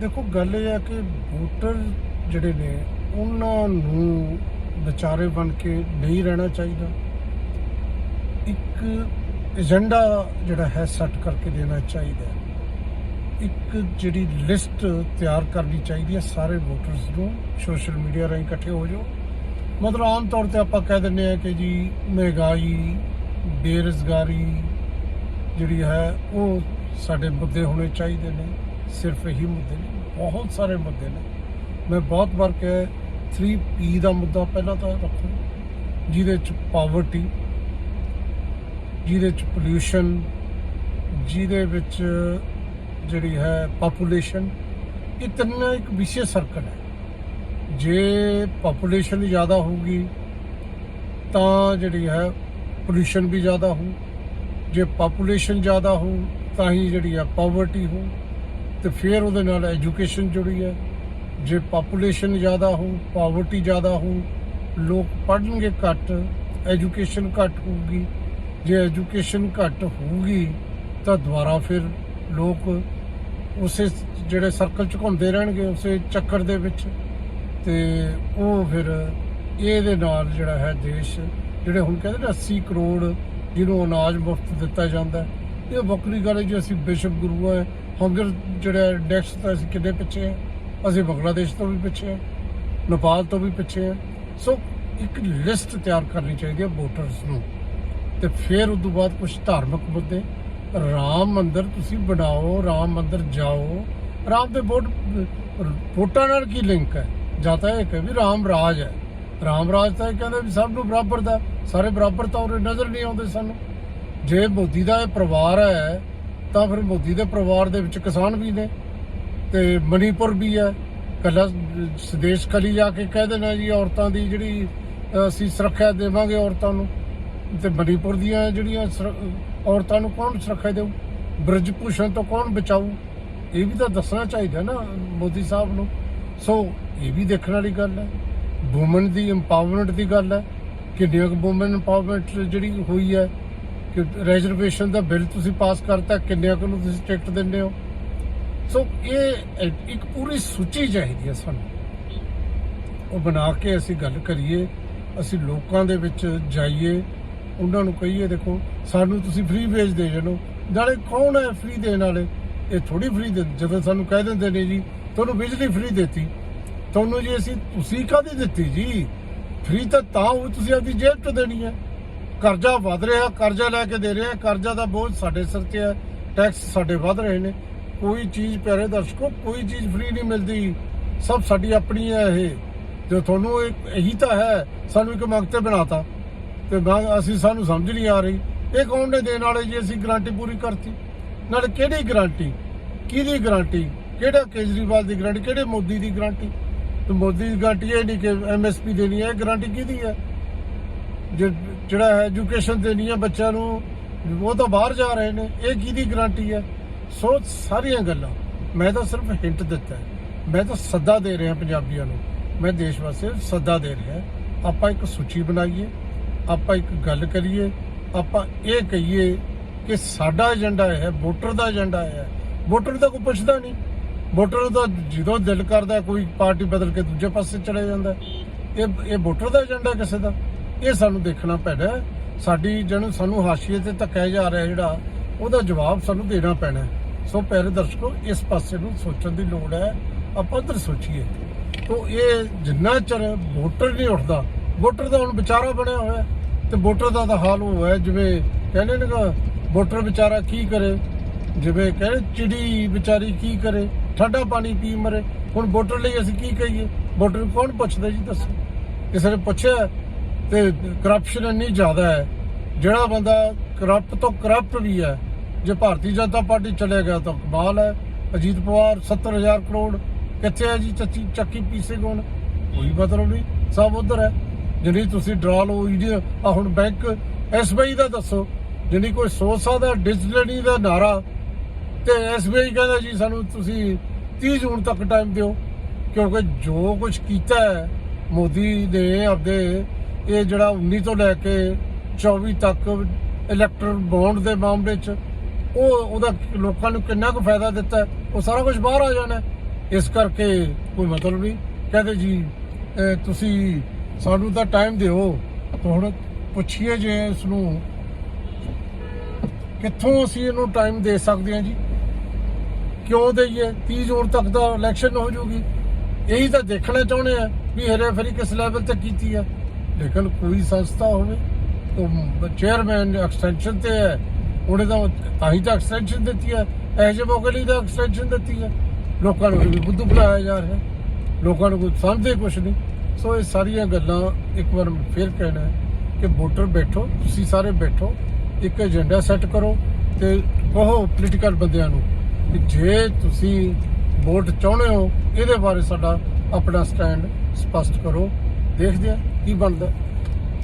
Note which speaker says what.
Speaker 1: ਦੇਖੋ, ਗੱਲ ਇਹ ਹੈ ਕਿ ਵੋਟਰ ਜਿਹੜੇ ਨੇ, ਉਹਨਾਂ ਨੂੰ ਵਿਚਾਰੇ ਬਣ ਕੇ ਨਹੀਂ ਰਹਿਣਾ ਚਾਹੀਦਾ। ਇੱਕ ਏਜੰਡਾ ਜਿਹੜਾ ਹੈ, ਸੈੱਟ ਕਰਕੇ ਦੇਣਾ ਚਾਹੀਦਾ ਇੱਕ ਜਿਹੜੀ ਲਿਸਟ ਤਿਆਰ ਕਰਨੀ ਚਾਹੀਦੀ ਹੈ, ਸਾਰੇ ਵੋਟਰਸ ਨੂੰ, ਸੋਸ਼ਲ ਮੀਡੀਆ ਰਾਹੀਂ ਇਕੱਠੇ ਹੋ ਜਾਓ। ਮਤਲਬ ਆਮ ਤੌਰ ਤੇ ਆਪਾਂ ਕਹਿ ਦਿੰਦੇ ਆ ਕਿ ਜੀ, ਮਹਿੰਗਾਈ, ਬੇਰੁਜ਼ਗਾਰੀ ਜਿਹੜੀ ਹੈ, ਉਹ ਸਾਡੇ ਮੁੱਦੇ ਹੋਣੇ ਚਾਹੀਦੇ ਨੇ। ਸਿਰਫ ਇਹੀ ਮੁੱਦੇ ਨੇ, ਬਹੁਤ ਸਾਰੇ ਮੁੱਦੇ ਨੇ। ਮੈਂ ਬਹੁਤ ਵਾਰ ਕਿਹਾ 3P ਦਾ ਮੁੱਦਾ ਪਹਿਲਾਂ ਤਾਂ ਰੱਖੋ, ਜਿਹਦੇ ਚ ਪਾਵਰਟੀ ਜਿਹਦੇ ਚ ਪੋਲਿਊਸ਼ਨ ਜਿਹਦੇ ਵਿੱਚ ਜਿਹੜੀ ਹੈ ਪੋਪੂਲੇਸ਼ਨ ਇਹ ਤਿੰਨਾਂ ਇੱਕ ਵਿਸ਼ੇ ਸਰਕਲ ਹੈ। ਜੇ ਪੋਪੂਲੇਸ਼ਨ ਜ਼ਿਆਦਾ ਹੋਊਗੀ, ਤਾਂ ਜਿਹੜੀ ਹੈ ਪੋਲਿਊਸ਼ਨ ਵੀ ਜ਼ਿਆਦਾ ਹੋਊ। ਜੇ ਪੋਪੂਲੇਸ਼ਨ ਜ਼ਿਆਦਾ ਹੋਊ, ਤਾਂ ਹੀ ਜਿਹੜੀ ਹੈ ਪਾਵਰਟੀ ਹੋਊ। ਤੇ ਫਿਰ ਉਹਦੇ ਨਾਲ ਐਜੂਕੇਸ਼ਨ ਜੁੜੀ ਹੈ। ਜੇ ਪੋਪੂਲੇਸ਼ਨ ਜ਼ਿਆਦਾ ਹੋ ਪਾਵਰਟੀ ਜ਼ਿਆਦਾ ਹੋ ਲੋਕ ਪੜ੍ਹਨਗੇ ਘੱਟ ਐਜੂਕੇਸ਼ਨ ਘੱਟ ਹੋਊਗੀ। ਜੇ ਐਜੂਕੇਸ਼ਨ ਘੱਟ ਹੋਊਗੀ, ਤਾਂ ਦੁਬਾਰਾ ਫਿਰ ਲੋਕ ਉਸੇ ਜਿਹੜੇ ਸਰਕਲ ਚ ਘੁੰਮਦੇ ਰਹਿਣਗੇ, ਉਸੇ ਚੱਕਰ ਦੇ ਵਿੱਚ। ਤੇ ਉਹ ਫਿਰ ਇਹਦੇ ਨਾਲ ਜਿਹੜਾ ਹੈ ਦੇਸ਼, ਜਿਹੜੇ ਹੁਣ ਕਹਿੰਦੇ ਨੇ 80 ਕਰੋੜ ਜਿਹਨੂੰ ਅਨਾਜ ਮੁਫਤ ਦਿੱਤਾ ਜਾਂਦਾ ਇਹ ਵੱਖਰੀ ਗੱਲ ਹੈ ਜੇ, ਅਸੀਂ ਬਿਸ਼ਪ ਗੁਰੂ ਹੈ ਹੰਗਰ ਜਿਹੜਾ ਇੰਡੈਕਸ ਤਾਂ ਅਸੀਂ ਕਿੰਨੇ ਪਿੱਛੇ ਹੈ, ਅਸੀਂ ਬੰਗਲਾਦੇਸ਼ ਤੋਂ ਵੀ ਪਿੱਛੇ ਨੇਪਾਲ ਤੋਂ ਵੀ ਪਿੱਛੇ ਹੈ ਸੋ ਇੱਕ ਲਿਸਟ ਤਿਆਰ ਕਰਨੀ ਚਾਹੀਦੀ ਹੈ ਵੋਟਰਸ ਨੂੰ। ਤੇ ਫਿਰ ਉਸ ਤੋਂ ਬਾਅਦ ਕੁਝ ਧਾਰਮਿਕ ਮੁੱਦੇ, ਰਾਮ ਮੰਦਿਰ ਤੁਸੀਂ ਬਣਾਓ, ਰਾਮ ਮੰਦਿਰ ਜਾਓ। ਰਾਮ ਦੇ ਵੋਟ, ਵੋਟਾਂ ਨਾਲ ਕੀ ਲਿੰਕ ਹੈ? ਜਾਂ ਤਾਂ ਇਹ ਕਿ ਵੀ ਰਾਮ ਰਾਜ ਹੈ। ਰਾਮ ਰਾਜ ਤਾਂ ਇਹ ਕਹਿੰਦੇ ਵੀ ਸਭ ਨੂੰ ਬਰਾਬਰ ਦਾ, ਸਾਰੇ ਬਰਾਬਰ ਤਾਂ ਉਰੇ ਨਜ਼ਰ ਨਹੀਂ ਆਉਂਦੇ ਸਾਨੂੰ। ਜੇ ਮੋਦੀ ਦਾ ਇਹ ਪਰਿਵਾਰ ਹੈ ਤਾਂ ਫਿਰ ਮੋਦੀ ਦੇ ਪਰਿਵਾਰ ਦੇ ਵਿੱਚ ਕਿਸਾਨ ਵੀ ਨੇ ਤੇ ਮਨੀਪੁਰ ਵੀ ਹੈ। ਕੱਲਾ ਸਦੇਸ਼ ਕਲੀ ਜਾ ਕੇ ਕਹਿ ਦੇਣਾ ਜੀ, ਔਰਤਾਂ ਦੀ ਜਿਹੜੀ ਅਸੀਂ ਸੁਰੱਖਿਆ ਦੇਵਾਂਗੇ ਔਰਤਾਂ ਨੂੰ। ਤੇ ਮਨੀਪੁਰ ਦੀਆਂ ਜਿਹੜੀਆਂ ਸੁਰ- ਔਰਤਾਂ ਨੂੰ ਕੌਣ ਸੁਰੱਖਿਆ ਦੇਊ? ਬ੍ਰਿਜ ਭੂਸ਼ਣ ਤੋਂ ਕੌਣ ਬਚਾਊ? ਇਹ ਵੀ ਤਾਂ ਦੱਸਣਾ ਚਾਹੀਦਾ ਨਾ ਮੋਦੀ ਸਾਹਿਬ ਨੂੰ। ਸੋ, ਇਹ ਵੀ ਦੇਖਣ ਵਾਲੀ ਗੱਲ ਹੈ। ਔਮਨ ਦੀ ਇੰਪਾਵਰਮੈਂਟ ਦੀ ਗੱਲ ਹੈ। ਕਿੰਨੀਆਂ ਕੁ ਔਮਨ ਇੰਪਾਵਰਮੈਂਟ ਜਿਹੜੀ ਹੋਈ ਹੈ ਕਿ ਰਿਜ਼ਰਵੇਸ਼ਨ ਦਾ ਬਿੱਲ ਤੁਸੀਂ ਪਾਸ ਕਰਤਾ ਕਿੰਨਿਆਂ ਕੁ ਨੂੰ ਤੁਸੀਂ ਟਿਕਟ ਦਿੰਦੇ ਹੋ? ਸੋ ਇਹ ਇੱਕ ਪੂਰੀ ਸੂਚੀ ਚਾਹੀਦੀ ਹੈ ਸਾਨੂੰ। ਉਹ ਬਣਾ ਕੇ ਅਸੀਂ ਗੱਲ ਕਰੀਏ, ਅਸੀਂ ਲੋਕਾਂ ਦੇ ਵਿੱਚ ਜਾਈਏ, ਉਹਨਾਂ ਨੂੰ ਕਹੀਏ, ਦੇਖੋ, ਸਾਨੂੰ ਤੁਸੀਂ ਫ੍ਰੀ ਵੇਚ ਦੇ ਜਣੋ ਨਾਲੇ ਕੌਣ ਹੈ ਫ੍ਰੀ ਦੇਣ ਵਾਲੇ? ਇਹ ਥੋੜੀ ਫ੍ਰੀ ਦੇ ਜਦੋਂ ਸਾਨੂੰ ਕਹਿ ਦਿੰਦੇ ਨੇ ਜੀ, ਤੁਹਾਨੂੰ ਬਿਜਲੀ ਫ੍ਰੀ ਦਿੱਤੀ। ਤੁਹਾਨੂੰ ਜੀ ਅਸੀਂ ਤੁਸੀਂ ਕਾਹਦੀ ਦਿੱਤੀ ਜੀ? ਫ੍ਰੀ ਤਾਂ ਤਾਂ ਉਹ ਤੁਸੀਂ ਆਪਣੀ ਜੇਬ ਤੋਂ ਦੇਣੀ ਹੈ। ਕਰਜ਼ਾ ਵਧ ਰਿਹਾ, ਕਰਜ਼ਾ ਲੈ ਕੇ ਦੇ ਰਿਹਾ, ਕਰਜ਼ਾ ਦਾ ਬੋਝ ਸਾਡੇ ਸਿਰ ਤੇ ਹੈ ਟੈਕਸ ਸਾਡੇ ਵਧ ਰਹੇ ਨੇ। ਕੋਈ ਚੀਜ਼ ਪਿਆਰੇ ਦਰਸ਼ਕੋ, ਕੋਈ ਚੀਜ਼ ਫ੍ਰੀ ਨਹੀਂ ਮਿਲਦੀ। ਸਭ ਸਾਡੀ ਆਪਣੀ ਹੈ ਇਹ। ਜੋ ਤੁਹਾਨੂੰ ਇਹੀ ਤਾਂ ਹੈ, ਸਾਨੂੰ ਇੱਕ ਮੰਗਤੇ ਬਣਾਤਾ। ਤੇ ਮੰਗ ਅਸੀਂ ਸਾਨੂੰ ਸਮਝ ਨਹੀਂ ਆ ਰਹੀ। ਇਹ ਕੌਣ ਨੇ ਦੇਣ ਵਾਲੇ ਜੀ? ਅਸੀਂ ਗਾਰੰਟੀ ਪੂਰੀ ਕਰਤੀ। ਨਾਲੇ ਕਿਹੜੀ ਗਾਰੰਟੀ ਕਿਹਦੀ ਗਾਰੰਟੀ ਕਿਹੜਾ ਕੇਜਰੀਵਾਲ ਦੀ ਗਾਰੰਟੀ ਕਿਹੜੇ ਮੋਦੀ ਦੀ ਗਾਰੰਟੀ ਤੇ ਮੋਦੀ ਦੀ ਗਾਰੰਟੀ ਇਹ ਨਹੀਂ ਕਿ ਐਮਐਸਪੀ ਦੇਣੀ ਹੈ, ਇਹ ਗਾਰੰਟੀ ਕਿਹਦੀ ਹੈ? ਜੇ ਜਿਹੜਾ ਐਜੂਕੇਸ਼ਨ ਦੇਣੀ ਹੈ ਬੱਚਿਆਂ ਨੂੰ, ਉਹ ਤਾਂ ਬਾਹਰ ਜਾ ਰਹੇ ਨੇ, ਇਹ ਕਿਹਦੀ ਗਰੰਟੀ ਹੈ ਸੋ ਸਾਰੀਆਂ ਗੱਲਾਂ, ਮੈਂ ਤਾਂ ਸਿਰਫ ਹਿੰਟ ਦਿੱਤਾ ਮੈਂ ਤਾਂ ਸੱਦਾ ਦੇ ਰਿਹਾ ਪੰਜਾਬੀਆਂ ਨੂੰ, ਮੈਂ ਦੇਸ਼ ਵਾਸੀਆਂ ਸੱਦਾ ਦੇ ਰਿਹਾ ਆਪਾਂ ਇੱਕ ਸੂਚੀ ਬਣਾਈਏ, ਆਪਾਂ ਇੱਕ ਗੱਲ ਕਰੀਏ, ਆਪਾਂ ਇਹ ਕਹੀਏ ਕਿ ਸਾਡਾ ਏਜੰਡਾ ਇਹ ਹੈ, ਵੋਟਰ ਦਾ ਏਜੰਡਾ ਇਹ ਹੈ। ਵੋਟਰ ਨੂੰ ਤਾਂ ਕੋਈ ਪੁੱਛਦਾ ਨਹੀਂ। ਵੋਟਰ ਨੂੰ ਤਾਂ ਜਦੋਂ ਦਿਲ ਕਰਦਾ ਕੋਈ ਪਾਰਟੀ ਬਦਲ ਕੇ ਦੂਜੇ ਪਾਸੇ ਚਲੇ ਜਾਂਦਾ ਇਹ ਇਹ ਵੋਟਰ ਦਾ ਏਜੰਡਾ ਕਿਸੇ ਦਾ? ਇਹ ਸਾਨੂੰ ਦੇਖਣਾ ਪੈਣਾ ਸਾਡੀ ਜਿਹਨੂੰ ਸਾਨੂੰ ਹਾਸ਼ੀਏ ਤੇ ਧੱਕਿਆ ਜਾ ਰਿਹਾ ਜਿਹੜਾ, ਉਹਦਾ ਜਵਾਬ ਸਾਨੂੰ ਦੇਣਾ ਪੈਣਾ ਸੋ ਪਿਆਰੇ ਦਰਸ਼ਕੋ, ਇਸ ਪਾਸੇ ਨੂੰ ਸੋਚਣ ਦੀ ਲੋੜ ਹੈ। ਆਪਾਂ ਉਧਰ ਸੋਚੀਏ। ਤੋ ਇਹ ਜਿੰਨਾ ਚਿਰ ਵੋਟਰ ਨਹੀਂ ਉੱਠਦਾ, ਵੋਟਰ ਦਾ ਹੁਣ ਵਿਚਾਰਾ ਬਣਿਆ ਹੋਇਆ ਹੈ ਤੇ ਵੋਟਰ ਦਾ ਤਾਂ ਹਾਲ ਉਹ ਹੈ, ਜਿਵੇਂ ਕਹਿੰਦੇ ਨੇ ਕਿ ਵੋਟਰ ਵਿਚਾਰਾ ਕੀ ਕਰੇ? ਜਿਵੇਂ ਕਹਿੰਦੇ, ਚਿੜੀ ਵਿਚਾਰੀ ਕੀ ਕਰੇ? ਠੰਡਾ ਪਾਣੀ ਪੀ ਮਰੇ। ਹੁਣ ਵੋਟਰ ਲਈ ਅਸੀਂ ਕੀ ਕਹੀਏ? ਵੋਟਰ ਨੂੰ ਕੌਣ ਪੁੱਛਦਾ ਜੀ ਦੱਸੋ? ਕਿਸੇ ਨੇ ਪੁੱਛਿਆ ਤੇ ਕਰਪਸ਼ਨ ਇੰਨੀ ਜ਼ਿਆਦਾ ਹੈ, ਜਿਹੜਾ ਬੰਦਾ ਕਰਪਟ ਤੋਂ ਕਰਪਟ ਵੀ ਹੈ, ਜੇ ਭਾਰਤੀ ਜਨਤਾ ਪਾਰਟੀ ਚਲੇ ਗਿਆ ਤਾਂ ਕਮਾਲ ਹੈ। ਅਜੀਤ ਪਵਾਰ 70000 ਕਰੋੜ, ਕਿੱਥੇ ਹੈ ਜੀ ਚੱਕੀ ਚੱਕੀ ਪੀਸੇ ਕੋਣ ਕੋਈ ਮਤਲਬ ਨਹੀਂ, ਸਭ ਉਧਰ ਹੈ। ਜਿਹੜੀ ਤੁਸੀਂ ਡਰਾ ਲਓ ਇਹਦੀ ਆ ਹੁਣ ਬੈਂਕ ਐਸਬੀਆਈ ਦਾ ਦੱਸੋ। ਜਿਹੜੀ ਕੋਈ ਸੋਚ ਸਕਦਾ ਡਿਜੀਟਲੀ ਦਾ ਨਾਰਾ। ਤੇ ਐਸਬੀਆਈ ਕਹਿੰਦਾ ਜੀ, ਸਾਨੂੰ ਤੁਸੀਂ 30 ਜੂਨ ਤੱਕ ਟਾਈਮ ਦਿਓ। ਕਿਉਂਕਿ ਜੋ ਕੁਝ ਕੀਤਾ ਹੈ, ਮੋਦੀ ਨੇ ਆਪਦੇ ਇਹ ਜਿਹੜਾ 19 ਤੋਂ ਲੈ ਕੇ 24 ਤੱਕ ਇਲੈਕਟਰ ਬੌਂਡ ਦੇ ਮਾਮਲੇ 'ਚ, ਉਹ ਉਹਦਾ ਲੋਕਾਂ ਨੂੰ ਕਿੰਨਾ ਕੁ ਫਾਇਦਾ ਦਿੱਤਾ, ਉਹ ਸਾਰਾ ਕੁਝ ਬਾਹਰ ਆ ਜਾਣਾ। ਇਸ ਕਰਕੇ ਕੋਈ ਮਤਲਬ ਨਹੀਂ। ਕਹਿੰਦੇ ਜੀ ਤੁਸੀਂ ਸਾਨੂੰ ਤਾਂ ਟਾਈਮ ਦਿਓ। ਤਾਂ ਹੁਣ ਪੁੱਛੀਏ ਜੇ ਇਸ ਨੂੰ ਕਿੱਥੋਂ ਅਸੀਂ ਇਹਨੂੰ ਟਾਈਮ ਦੇ ਸਕਦੇ ਹਾਂ ਜੀ? ਕਿਉਂ ਦੇਈਏ? 30 ਜੂਨ ਤੱਕ ਦਾ ਇਲੈਕਸ਼ਨ ਹੋ ਜਾਊਗੀ ਇਹੀ ਤਾਂ ਦੇਖਣਾ ਚਾਹੁੰਦੇ ਆ ਵੀ ਹਰੇ ਫਰੀ ਕਿਸ ਲੈਵਲ ਤੇ ਕੀਤੀ ਹੈ ਲੇਕਿਨ ਕੋਈ ਸੰਸਥਾ ਹੋਵੇ, ਉਹ ਚੇਅਰਮੈਨ ਐਕਸਟੈਂਸ਼ਨ ਤੇ ਹੈ, ਉਹਨੇ ਤਾਂ ਤਾਂ ਹੀ ਤਾਂ ਐਕਸਟੈਂਸ਼ਨ ਦਿੱਤੀ ਹੈ, ਇਹ ਜਿਹੇ ਮੌਕੇ ਲਈ ਤਾਂ ਐਕਸਟੈਂਸ਼ਨ ਦਿੱਤੀ ਹੈ। ਲੋਕਾਂ ਨੂੰ ਵੀ ਬੁੱਧੂ ਬਣਾਇਆ ਜਾ ਰਿਹਾ ਲੋਕਾਂ ਨੂੰ ਕੋਈ ਸਮਝਦੇ ਕੁਛ ਨਹੀਂ। ਸੋ ਇਹ ਸਾਰੀਆਂ ਗੱਲਾਂ ਇੱਕ ਵਾਰ ਫਿਰ ਕਹਿਣਾ ਹੈ ਕਿ ਵੋਟਰ ਬੈਠੋ, ਤੁਸੀਂ ਸਾਰੇ ਬੈਠੋ, ਇੱਕ ਏਜੰਡਾ ਸੈੱਟ ਕਰੋ ਤੇ ਕਹੋ ਪੋਲੀਟੀਕਲ ਬੰਦਿਆਂ ਨੂੰ ਕਿ ਜੇ ਤੁਸੀਂ ਵੋਟ ਚਾਹੁੰਦੇ ਹੋ, ਇਹਦੇ ਬਾਰੇ ਸਾਡਾ ਆਪਣਾ ਸਟੈਂਡ ਸਪਸ਼ਟ ਕਰੋ। ਦੇਖਦੇ ਆ ਕੀ ਬਣਦਾ।